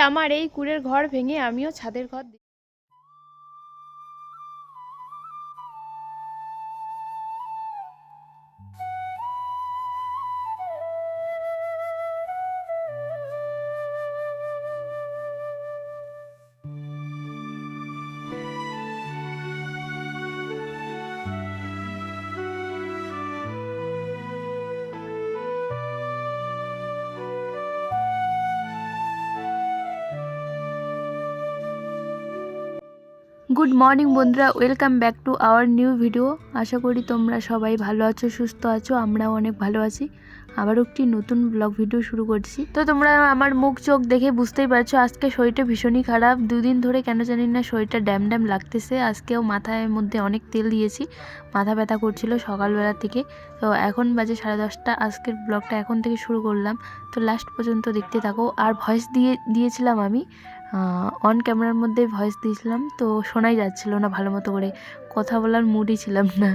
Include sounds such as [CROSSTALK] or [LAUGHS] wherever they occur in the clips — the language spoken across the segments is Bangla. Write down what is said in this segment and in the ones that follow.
আমার এই কুঁড়ের ঘর ভেঙে আমিও ছাদের ঘর গুড মর্নিং বন্ধুরা। Welcome back to our new video আশা করি তোমরা সবাই ভালো আছো, সুস্থ আছো, আমরাও অনেক ভালো আছি। আবারও একটি নতুন ব্লগ ভিডিও শুরু করছি। তো তোমরা আমার মুখ চোখ দেখে বুঝতেই পারছ, আজকে শরীরটা ভীষণই খারাপ। দুদিন ধরে কেন জানি না শরীরটা ড্যাম ড্যাম লাগতেছে। আজকেও মাথায় মধ্যে অনেক তেল দিয়েছি। মাথা ব্যথা করছিল সকালবেলা থেকে। তো এখন বাজে সাড়ে দশটা। আজকের ব্লগটা এখন থেকে শুরু করলাম। তো লাস্ট পর্যন্ত দেখতে থাকো। আর ভয়েস দিয়ে, দিয়েছিলাম আমি। অন ক্যামেরার মধ্যে ভয়েস দিয়েছিলাম, তো শোনাই যাচ্ছিল না ভালো মতো করে। কথা বলার মুডই ছিলাম না।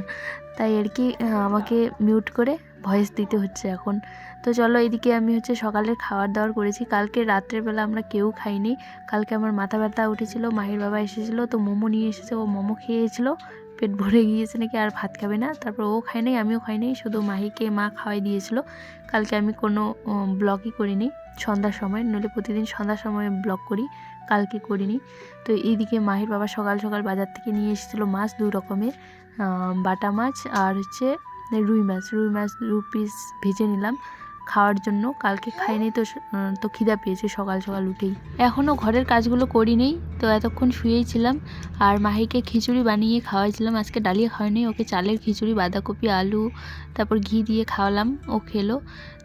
তাই আর কি আমাকে মিউট করে ভয়েস দিতে হচ্ছে এখন। তো চলো এদিকে আমি হচ্ছে সকালে খাবার দাবার করেছি। কালকে রাত্রের বেলা আমরা কেউ খাইনি। কালকে আমার মাথা ব্যথা উঠেছিল, মাহির বাবা এসেছিল, তো মোমো নিয়ে এসেছে। ও মোমো খেয়েছিল, পেট ভরে গিয়েছে নাকি, আর ভাত খাবে না। তারপর ও খায় নাই, আমিও খাই নাই, শুধু মাহিকে মা খাওয়াই দিয়েছিল। কালকে আমি কোনো ব্লগই করিনি। সন্ধ্যার সময়, নইলে প্রতিদিন সন্ধ্যার সময় ব্লগ করি, কালকে করিনি। তো এইদিকে মাহির বাবা সকাল সকাল বাজার থেকে নিয়ে এসেছিল মাছ দু রকমের বাটা মাছ আর হচ্ছে রুই মাছ। রুই মাছ দু পিস ভেজে নিলাম। খাওয়ার জন্য। কালকে খাইনি তো তো খিদা পেয়েছে সকাল সকাল উঠেই। এখনও ঘরের কাজগুলো করিনি, তো এতক্ষণ শুয়েই ছিলাম। আর মাহিকে খিচুড়ি বানিয়ে খাওয়াইছিলাম। আজকে ডালিয়া খাওয়াইনি, ওকে চালের খিচুড়ি, বাঁধাকপি, আলু, তারপর ঘি দিয়ে খাওয়ালাম, ও খেলো।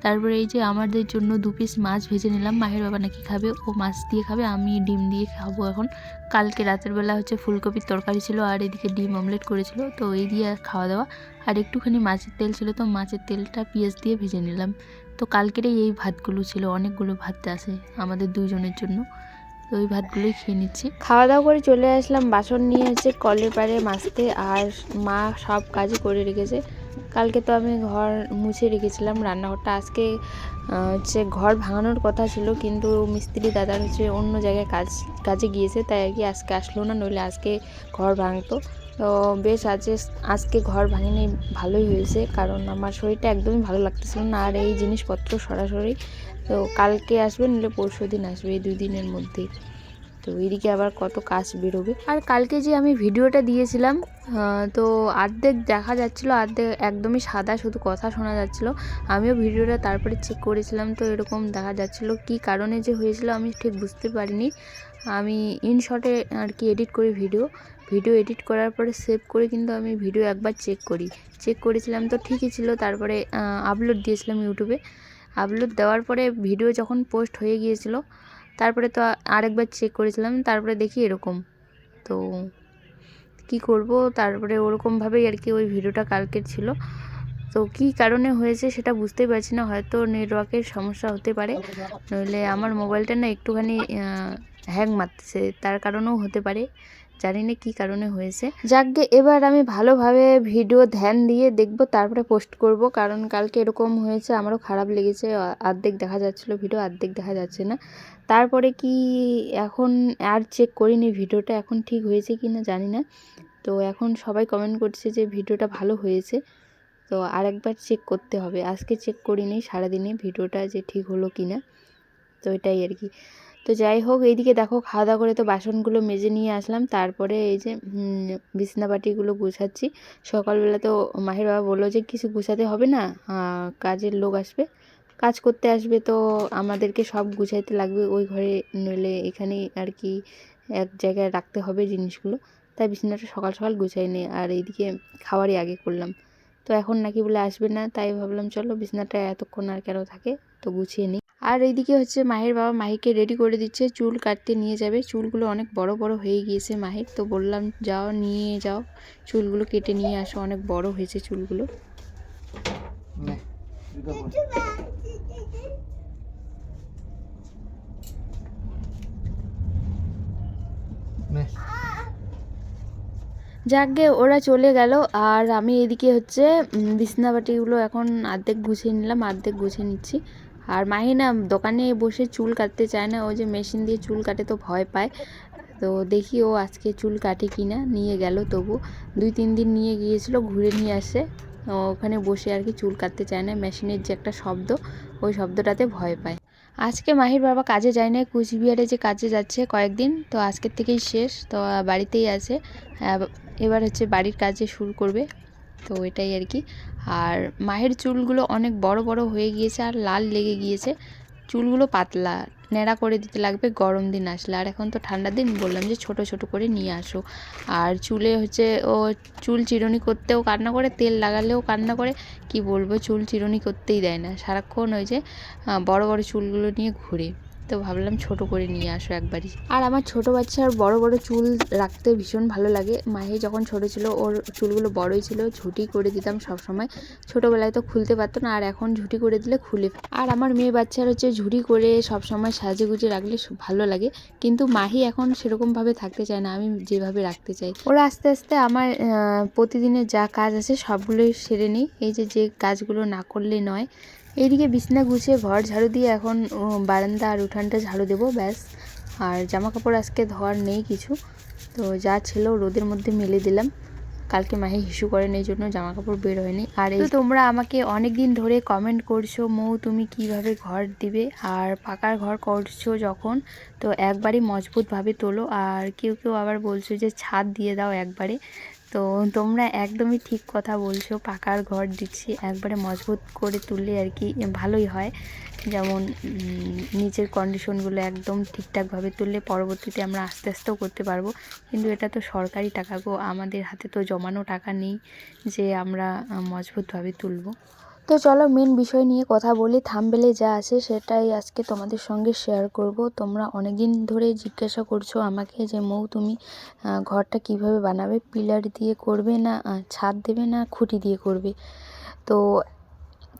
তারপরে এই যে আমাদের জন্য দু পিস মাছ ভেজে নিলাম। মাহের বাবা নাকি খাবে, ও মাছ দিয়ে খাবে, আমি ডিম দিয়ে খাব এখন। কালকে রাতের বেলা হচ্ছে ফুলকপির তরকারি ছিল আর এদিকে ডিম অমলেট করেছিল, তো এই দিয়ে খাওয়া দাওয়া। আর একটুখানি মাছের তেল ছিল, তো মাছের তেলটা পেঁয়াজ দিয়ে ভেজে নিলাম। তো কালকেরই এই ভাতগুলো ছিল, অনেকগুলো ভাত আছে আমাদের দুজনের জন্য। তো ওই ভাতগুলোই খেয়ে নিচ্ছি। খাওয়া দাওয়া করে চলে আসলাম, বাসন নিয়ে হচ্ছে কলের পাড়ে মাছতে আর মা সব কাজই করে রেখেছে। কালকে তো আমি ঘর মুছে রেখেছিলাম রান্নাঘরটা। আজকে হচ্ছে ঘর ভাঙানোর কথা ছিল, কিন্তু মিস্ত্রি দাদার হচ্ছে অন্য জায়গায় কাজ, কাজে গিয়েছে, তাই আর কি আজকে আসলো না, নইলে আজকে ঘর ভাঙতো। তো বেশ আজকে আজকে ঘর ভাঙিনি, ভালোই হয়েছে, কারণ আমার শরীরটা একদমই ভালো লাগতেছিল না, আর এই জিনিসপত্র সরাসরি, তো কালকে আসবে, নইলে পরশু দিন আসবে, এই দুই দিনের মধ্যেই। তো এদিকে আবার কত কাজ বেরোবে। আর কালকে যে আমি ভিডিওটা দিয়েছিলাম তো অর্ধেক দেখা যাচ্ছিল অর্ধেক একদমই সাদা শুধু কথা শোনা যাচ্ছিল। আমিও ভিডিওটা তারপরে চেক করেছিলাম, তো এরকম দেখা যাচ্ছিল কি কারণে যে হয়েছিল আমি ঠিক বুঝতে পারিনি। আমি ইনশটে আর কি এডিট করি ভিডিও ভিডিও এডিট করার পরে সেভ করে কিন্তু আমি ভিডিও একবার চেক করি। চেক করেছিলাম তো ঠিকই ছিল, তারপরে আপলোড দিয়েছিলাম ইউটিউবে। আপলোড দেওয়ার পরে ভিডিও যখন পোস্ট হয়ে গিয়েছিল তারপরে তো আরেকবার চেক করেছিলাম, তারপরে দেখি এরকম। তো কি করব? তারপরে ওরকমভাবেই আর কি ওই ভিডিওটা কালকের ছিল। তো কি কারণে হয়েছে সেটা বুঝতেই পারছি না, হয়তো নেটওয়ার্কের সমস্যা হতে পারে, নইলে আমার মোবাইলটা না একটুখানি হ্যাং মারতেছে, তার কারণেও হতে পারে। জানি না কী কারণে হয়েছে। যাকগে, এবার আমি ভালোভাবে ভিডিও ধ্যান দিয়ে দেখব, তারপরে পোস্ট করব। কারণ কালকে এরকম হয়েছে, আমারও খারাপ লেগেছে। আ- অর্ধেক দেখা যাচ্ছিল ভিডিও, অর্ধেক দেখা যাচ্ছে না। তারপরে কি এখন আর চেক করিনি ভিডিওটা, এখন ঠিক হয়েছে কি না জানি না। তো এখন সবাই কমেন্ট করছে যে ভিডিওটা ভালো হয়েছে। তো আরেকবার চেক করতে হবে। আজকে চেক করিনি, সারাদিনে ভিডিওটা যে ঠিক হলো কি না। তো এটাই আর কি। তো যাই হোক এইদিকে দেখো খাওয়া দাওয়া করে তো বাসনগুলো মেজে নিয়ে আসলাম। তারপরে এই যে উম, বিছনাবাটিগুলো গুছাচ্ছি। সকালবেলা তো মাহির বাবা বলল যে কিছু গুছাতে হবে না কাজের লোক আসবে। কাজ করতে আসবে তো আমাদেরকে সব গুছাইতে লাগবে। ওই ঘরে নইলে এখানেই আর কি এক জায়গায় রাখতে হবে জিনিসগুলো। তাই বিছানাটা সকাল সকাল গুছাই নিই আর এইদিকে খাওয়ারই আগে করলাম। তো এখন নাকি বলে আসবে না তাই ভাবলাম চলো বিছানাটা এতক্ষণ আর কেন থাকে তো গুছিয়ে নিই আর এইদিকে হচ্ছে মাহির বাবা মাহিকে রেডি করে দিচ্ছে চুল কাটতে নিয়ে যাবে। চুলগুলো অনেক বড় বড় হয়ে গিয়েছে মাহির তো বললাম যাও নিয়ে যাও। চুলগুলো কেটে নিয়ে আসো অনেক বড় হয়েছে চুলগুলো। যাকগে ওরা চলে গেল। আর আমি এদিকে হচ্ছে বিছনাবাটিগুলো এখন অর্ধেক গুছিয়ে নিলাম অর্ধেক গুছিয়ে নিচ্ছি। আর মাহি না দোকানে বসে চুল কাটতে চায় না, ও যে মেশিন দিয়ে চুল কাটে তো ভয় পায়। তো দেখি ও আজকে চুল কাটে কি না নিয়ে গেল তবু। দুই তিন দিন নিয়ে গিয়েছিল, ঘুরে নিয়ে আসে। ওখানে বসে আর কি চুল কাটতে চায় না, মেশিনের যে একটা শব্দ, ওই শব্দটাতে ভয় পায়। আজকে মাহির বাবা কাজে যায় না, কুচবিহারে যে কাজে যাচ্ছে কয়েকদিন, তো আজকের থেকেই শেষ, তো বাড়িতেই আছে। এবার হচ্ছে বাড়ির কাজে শুরু করবে, তো এটাই আর কি। আর মাহের চুলগুলো অনেক বড় বড় হয়ে গিয়েছে আর লাল লেগে গিয়েছে। চুলগুলো পাতলা ন্যাড়া করে দিতে লাগবে, গরম দিন আসলে। আর এখন তো ঠান্ডার দিন, বললাম যে ছোট ছোট করে নিয়ে আসো। আর চুলে হচ্ছে, ও চুল চিরুনি করতেও কান্না করে, তেল লাগালেও কান্না করে। কি বলব, চুল চিরুনি করতেই দেয় না। সারাক্ষণ ওই যে বড় বড় চুলগুলো নিয়ে ঘুরে। তো ভাবলাম ছোট করে নিয়ে আসো একবারই। আর আমার ছোট বাচ্চার বড় বড় চুল রাখতে ভীষণ ভালো লাগে। মাহি যখন ছোট ছিল, ওর চুলগুলো বড়ই ছিল, ঝুটি করে দিতাম সব সময় ছোটোবেলায় তো খুলতে পারতো না, আর এখন ঝুটি করে দিলে খুলে আর আমার মেয়ে বাচ্চার হচ্ছে ঝুটি করে সব সময় সাজে গুজে রাখলে ভালো লাগে। কিন্তু মাহি এখন সেরকমভাবে থাকতে চায় না, আমি যেভাবে রাখতে চাই। ওরা আস্তে আস্তে আমার প্রতিদিনের যা কাজ আছে সবগুলোই সেরে নিই। এই যে যে কাজগুলো না করলে নয় এইদিকে বিছনা গুছিয়ে ঘর ঝাড়ু দিয়ে এখন বারান্দা আর উঠানটা ঝাড়ু দেবো, ব্যাস। আর জামা কাপড় আজকে ধোয়ার নেই কিছু। তো যা ছিল রোদের মধ্যে মেলে দিলাম। কালকে মাহে হিসু করেন, এই জন্য জামা কাপড় বের হয়নি। আর এই তোমরা আমাকে অনেক দিন ধরে কমেন্ট করছ, মৌ, তুমি কীভাবে ঘর দিবে? আর পাকার ঘর করছ যখন, তো একবারই মজবুতভাবে তোলো। আর কেউ কেউ আবার বলছো যে ছাদ দিয়ে দাও একবারে। তো তোমরা একদমই ঠিক কথা বলছো, পাকার ঘর দিচ্ছি, একবারে মজবুত করে তুললে আর কি ভালোই হয়। যেমন নিচের কন্ডিশনগুলো একদম ঠিকঠাকভাবে তুললে পরবর্তীতে আমরা আস্তে আস্তেও করতে পারব। কিন্তু এটা তো সরকারি টাকা গো, আমাদের হাতে তো জমানো টাকা নেই যে আমরা মজবুতভাবে তুলবো। তো চলো মেন বিষয় নিয়ে কথা বলি। থামবেলে যা আছে সেটাই আজকে তোমাদের সঙ্গে শেয়ার করব। তোমরা অনেক দিন ধরে জিজ্ঞাসা করছ আমাকে যে, মৌ, তুমি ঘরটা কীভাবে বানাবে? পিলার দিয়ে করবে না ছাদ দেবে না, খুঁটি দিয়ে করবে? তো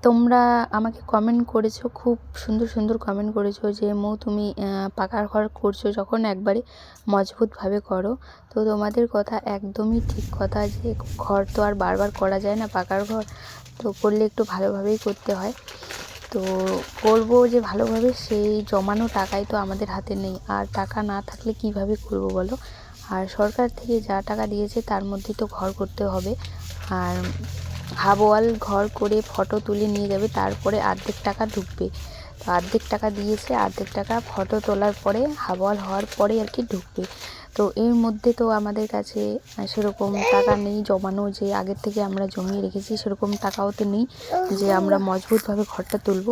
তোমরা আমাকে কমেন্ট করেছ, খুব সুন্দর সুন্দর কমেন্ট করেছ যে, মৌ তুমি পাকার ঘর করছ যখন একবারে মজবুতভাবে করো। তো তোমাদের কথা একদমই ঠিক কথা যে, ঘর তো আর বারবার করা যায় না পাকার ঘর। তো করলে একটু ভালোভাবেই করতে হয়। তো করব যে, ভালোভাবে সেই জমানো টাকাই তো আমাদের হাতে নেই। আর টাকা না থাকলে কীভাবে করব বলো? আর সরকার থেকে যা টাকা দিয়েছে তার মধ্যেই তো ঘর করতে হবে। আর হাফ ওয়াল ঘর করে ফটো তুলে নিয়ে যাবে, তারপরে অর্ধেক টাকা ঢুকবে। তো অর্ধেক টাকা দিয়েছে, অর্ধেক টাকা ফটো তোলার পরে হাফ ওয়াল হওয়ার পরে আর কি ঢুকবে। তো এর মধ্যে তো আমাদের কাছে সেরকম টাকা নেই, জমানো যে আগের থেকে আমরা জমিয়ে রেখেছি, সেরকম টাকাও তো নেই যে আমরা মজবুতভাবে ঘরটা তুলব।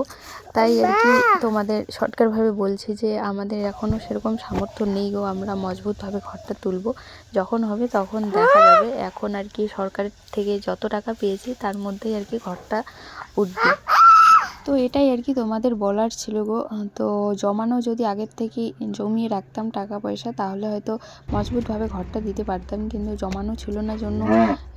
তাই আর কি তোমাদের শর্টকাটভাবে বলছি যে আমাদের এখনও সেরকম সামর্থ্য নেই গো, আমরা মজবুতভাবে ঘরটা তুলব। যখন হবে তখন দেখা যাবে। এখন আর কি সরকারের থেকে যত টাকা পেয়েছি, তার মধ্যেই আর কি ঘরটা উঠবে। তো এটাই আর কি তোমাদের বলার ছিল গো। তো জমানো যদি আগের থেকে জমিয়ে রাখতাম টাকা পয়সা তাহলে হয়তো মজবুতভাবে ঘরটা দিতে পারতাম। কিন্তু জমানো ছিল না জন্য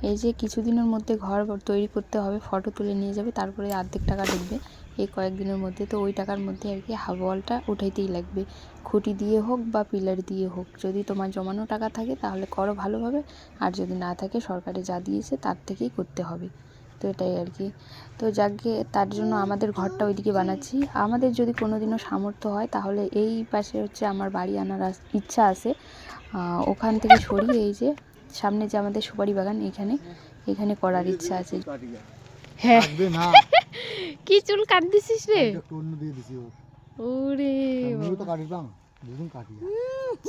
এই যে কিছুদিনের মধ্যে ঘর তৈরি করতে হবে ফটো তুলে নিয়ে যাবে তারপরে অর্ধেক টাকা ঢুকবে এই কয়েকদিনের মধ্যে। তো ওই টাকার মধ্যে আর কি হাফ ওয়ালটা উঠাইতেই লাগবে। খুঁটি দিয়ে হোক বা পিলার দিয়ে হোক যদি তোমার জমানো টাকা থাকে তাহলে করো ভালোভাবে। আর যদি না থাকে সরকারে যা দিয়েছে তার থেকেই করতে হবে। তো এটাই আর কি। তো যাকে তার জন্য আমাদের ঘরটা ওইদিকে বানাচ্ছি। আমাদের যদি কোনো দিনও সামর্থ্য হয় তাহলে এই পাশে হচ্ছে আমার বাড়ি আনার ইচ্ছা আছে। ওখান থেকে সরিয়ে এই যে সামনে যে আমাদের সুপারি বাগান এখানে এখানে করার ইচ্ছা আছে। হ্যাঁ। [LAUGHS] কি চুল কাট দিছিস রে? একটু অন্য দিয়ে দিছি ও ওরে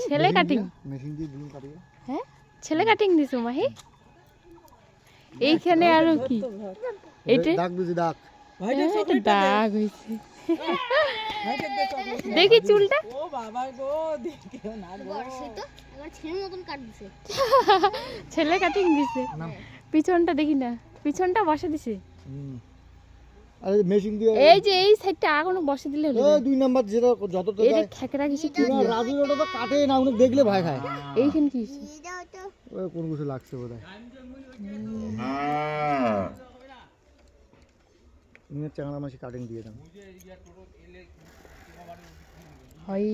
ছেলে কাটিং। মেশিন দিয়ে দুদিন কাটিয়া। হ্যাঁ? ছেলে কাটিং দিছো মাহি? এইখানে আরও কি? এটা দাগ হয়েছে। দেখি চুলটা। ছেলে কাটিং দিছে। পিছনটা দেখি না। পিছনটা বসে দিছে। আরে মেশিন দিয়ে এই যে এই সাইডটা এখনও বসে দিলে হলো এই দুই নাম্বার যেটা যতটা এটা যায়। খেকড়া কিছু কি? পুরো ওটা তো কাটে না উনি দেখলে ভয় খায়। এইখানে কি কোন কিছু লাগছে বোধ হয় চাংড়া মাসি কাটিং দিয়ে হয়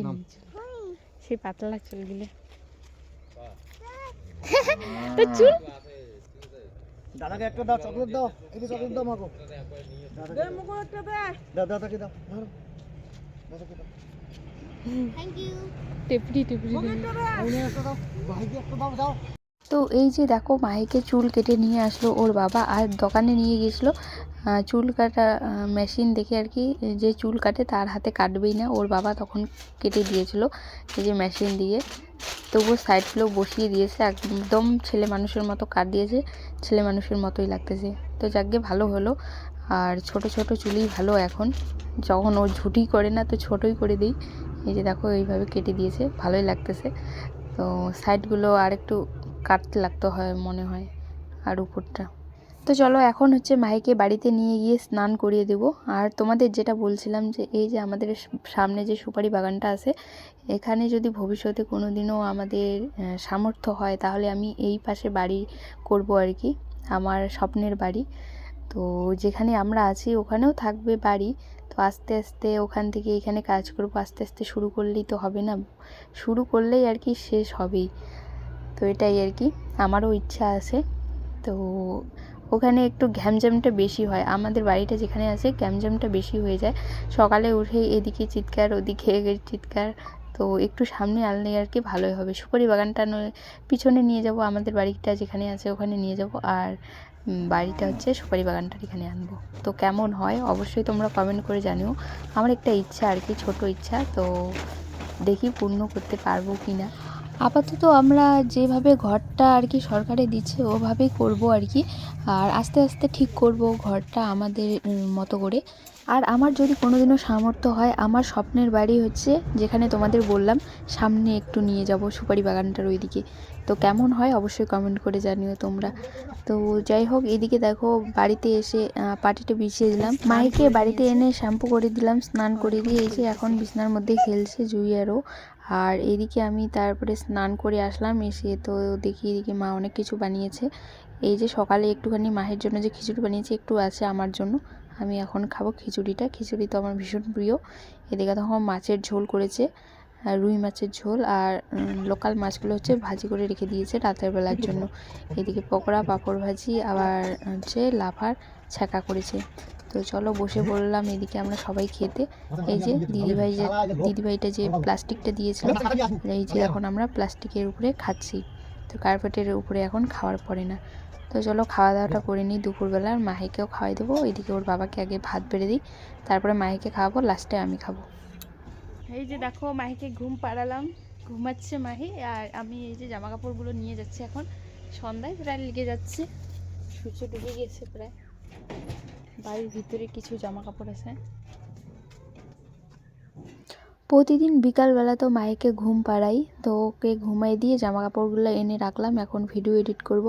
সেই পাতলা চুলগুলো তো চুল। দাদাকে একটা দাও চকলেট দাও। এই চকলেট দাও মাগো। দাদাকে দাও দাদাকে দাও। ধরো। দাদাকে দাও। টেপড়ি টেপড়ি। একটা দাও। ভাইকে একটা দাও দাও তো এই যে দেখো মাহিকে চুল কেটে নিয়ে আসলো ওর বাবা আর দোকানে নিয়ে গেছিল চুল কাটা মেশিন দেখে আর কি যে চুল কাটে তার হাতে কাটবেই না। ওর বাবা তখন কেটে দিয়েছিল এই যে মেশিন দিয়ে। তবুও সাইডগুলো বসিয়ে দিয়েছে, একদম ছেলে মানুষের মতো কাট দিয়েছে, ছেলে মানুষের মতোই লাগতেছে। তো যাকে ভালো হলো। আর ছোট ছোট চুলই ভালো এখন। যখন ও ঝুটি করে না তো ছোটই করে দিই। এই যে দেখো, এইভাবে কেটে দিয়েছে, ভালোই লাগতেছে। তো সাইডগুলো আর একটু কাটতে লাগতো হয় মনে হয় আর উপরটা। তো চলো এখন হচ্ছে মাইকে বাড়িতে নিয়ে গিয়ে স্নান করিয়ে দেবো। আর তোমাদের যেটা বলছিলাম যে এই যে আমাদের সামনে যে সুপারি বাগানটা আছে, এখানে যদি ভবিষ্যতে কোনো দিনও আমাদের সামর্থ্য হয় তাহলে আমি এই পাশে বাড়ি করব আর কি, আমার স্বপ্নের বাড়ি। তো যেখানে আমরা আছি ওখানেও থাকবে বাড়ি। তো আস্তে আস্তে ওখান থেকে এখানে কাজ করব, আস্তে আস্তে শুরু করলেই তো হবে না, শুরু করলেই আর কি শেষ হবেই। তো এটাই আর কি। আমারও ইচ্ছা আছে। তো ওখানে একটু ঘ্যামঝ্যামটা বেশি হয়। আমাদের বাড়িটা যেখানে আছে, ঘ্যামঝ্যামটা বেশি হয়ে যায়। সকালে উঠে এদিকে চিৎকার, ওদিকে চিৎকার। তো একটু সামনে আনলে আর কি ভালোই হবে। সুপারি বাগানটা পিছনে নিয়ে যাব আমাদের বাড়িটা যেখানে আছে ওখানে নিয়ে যাব। আর বাড়িটা হচ্ছে সুপারি বাগানটার এখানে আনব। তো কেমন হয় অবশ্যই তোমরা কমেন্ট করে জানিও। আমার একটা ইচ্ছা আর কি, ছোট ইচ্ছা। তো দেখি পূর্ণ করতে পারব কি না আপাতত আমরা যেভাবে ঘরটা আর কি সরকারে দিচ্ছে, ওভাবেই করব আর কি। আর আস্তে আস্তে ঠিক করব ঘরটা আমাদের মতো করে। আর আমার যদি কোনোদিনও সামর্থ্য হয়, আমার স্বপ্নের বাড়ি হচ্ছে যেখানে তোমাদের বললাম, সামনে একটু নিয়ে যাব সুপারি বাগানটার ওইদিকে। তো কেমন হয় অবশ্যই কমেন্ট করে জানিও তোমরা। তো যাই হোক, এদিকে দেখো বাড়িতে এসে পাটিটা বিছিয়ে দিলাম মাইকে বাড়িতে এনে শ্যাম্পু করে দিলাম, স্নান করে দিয়ে যে এখন বিছনার মধ্যে খেলছে জুই আরও। আর এদিকে আমি তারপরে স্নান করে আসলাম, এসে তো দেখি এদিকে মা অনেক কিছু বানিয়েছে। এই যে সকালে একটুখানি মায়ের জন্য যে খিচুড়ি বানিয়েছে, একটু আছে আমার জন্য। আমি এখন খাব খিচুড়িটা। খিচুড়ি তো আমার ভীষণ প্রিয়। এদিকে তখন মাছের ঝোল করেছে রুই মাছের ঝোল আর লোকাল মাছগুলো হচ্ছে ভাজি করে রেখে দিয়েছে রাতের বেলার জন্য। এদিকে পকোড়া, পাঁপড় ভাজি, আবার হচ্ছে লাফার ছ্যাঁকা করেছে। তো চলো বসে পড়লাম এদিকে আমরা সবাই খেতে। এই যে দিদিভাই যে, দিদিভাইটা যে প্লাস্টিকটা দিয়েছিল, এই যে এখন আমরা প্লাস্টিকের উপরে খাচ্ছি। তো কার্পেটের উপরে এখন খাওয়ার পড়ে না। তো চলো খাওয়া দাওয়াটা করে নিই দুপুরবেলা আর মাহিকেও খাওয়াই দেবো। এদিকে ওর বাবাকে আগে ভাত বেড়ে দিই। তারপরে মাহিকে খাওয়াবো লাস্টে আমি খাব। এই যে দেখো মাহিকে ঘুম পাড়ালাম। ঘুমাচ্ছে মাহি আর আমি এই যে জামা কাপড়গুলো নিয়ে যাচ্ছি এখন। সন্ধ্যায় প্রায় লেগে যাচ্ছে। সূর্য ডুবে গেছে প্রায়। বাড়ির ভিতরে কিছু জামা কাপড় আছে। প্রতিদিন বিকালবেলা তো মায়েকে ঘুম পাড়াই। তো ওকে ঘুমাই দিয়ে জামা কাপড়গুলো এনে রাখলাম। এখন ভিডিও এডিট করব।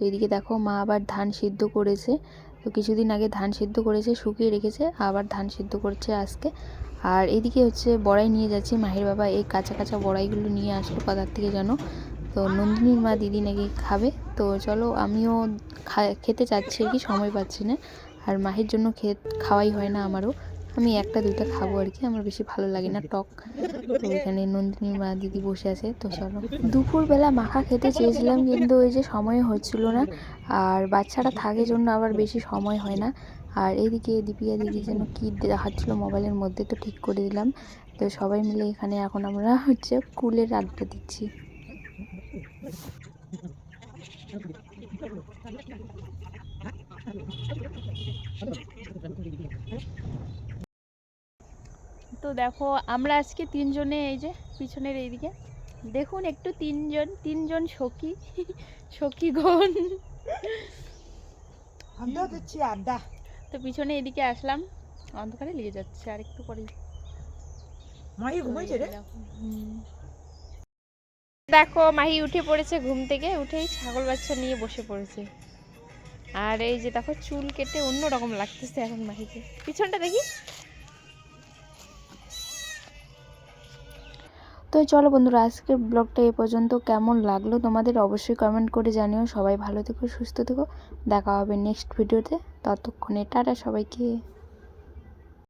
তো এদিকে দেখো মা আবার ধান সিদ্ধ করেছে। তো কিছুদিন আগে ধান সিদ্ধ করেছে, শুকিয়ে রেখেছে, আবার ধান সিদ্ধ করছে আজকে। আর এদিকে হচ্ছে বড়াই নিয়ে যাচ্ছি। মাহির বাবা এই কাঁচা কাঁচা বড়াইগুলো নিয়ে আসলো কোথার থেকে জানো? তো নন্দিনীর মা দিদি নাকি খাবে। তো চলো আমিও খেতে চাচ্ছি কি, সময় পাচ্ছি না। আর মাহির জন্য খেয়ে খাওয়াই হয় না আমারও। আমি একটা, দুইটা খাব আর কি। আমার বেশি ভালো লাগে না টক। তো এখানে নন্দিনীর মা দিদি বসে আছে। তো চলো। দুপুরবেলা মাখা খেতে চেয়েছিলাম, কিন্তু ওই যে সময় হচ্ছিল না। আর বাচ্চারা থাকে জন্য আবার বেশি সময় হয় না। আর এইদিকে দীপিকা দিদি যেন কী দেখাচ্ছিলো মোবাইলের মধ্যে, তো ঠিক করে দিলাম। তো সবাই মিলে এখানে এখন আমরা হচ্ছে কুলের আড্ডা দিচ্ছি। তো দেখো আমরা আজকে তিনজনে এই যে পিছনের এইদিকে। দেখুন একটু তিনজন তিনজন সখী সখীগণ আড্ডা দিচ্ছি আড্ডা। তো পিছনে এদিকে আসলাম অন্ধকারে লেগে যাচ্ছে আর একটু পরেই। মাই ঘুমাইছে রে। দেখো মাহি উঠে পড়েছে ঘুম থেকে উঠেই ছাগল বাচ্চা নিয়ে বসে পড়েছে। আর এই যে দেখো চুল কেটে অন্যরকম লাগতেছে এখন মাহিকে। পিছনটা দেখি। তো চলো বন্ধুরা, আজকের ব্লগটা এ পর্যন্ত। কেমন লাগল তোমাদের অবশ্যই কমেন্ট করে জানিও। সবাই ভালো থেকো, সুস্থ থেকো। দেখা হবে নেক্সট ভিডিওতে ততক্ষণে টাটা সবাইকে।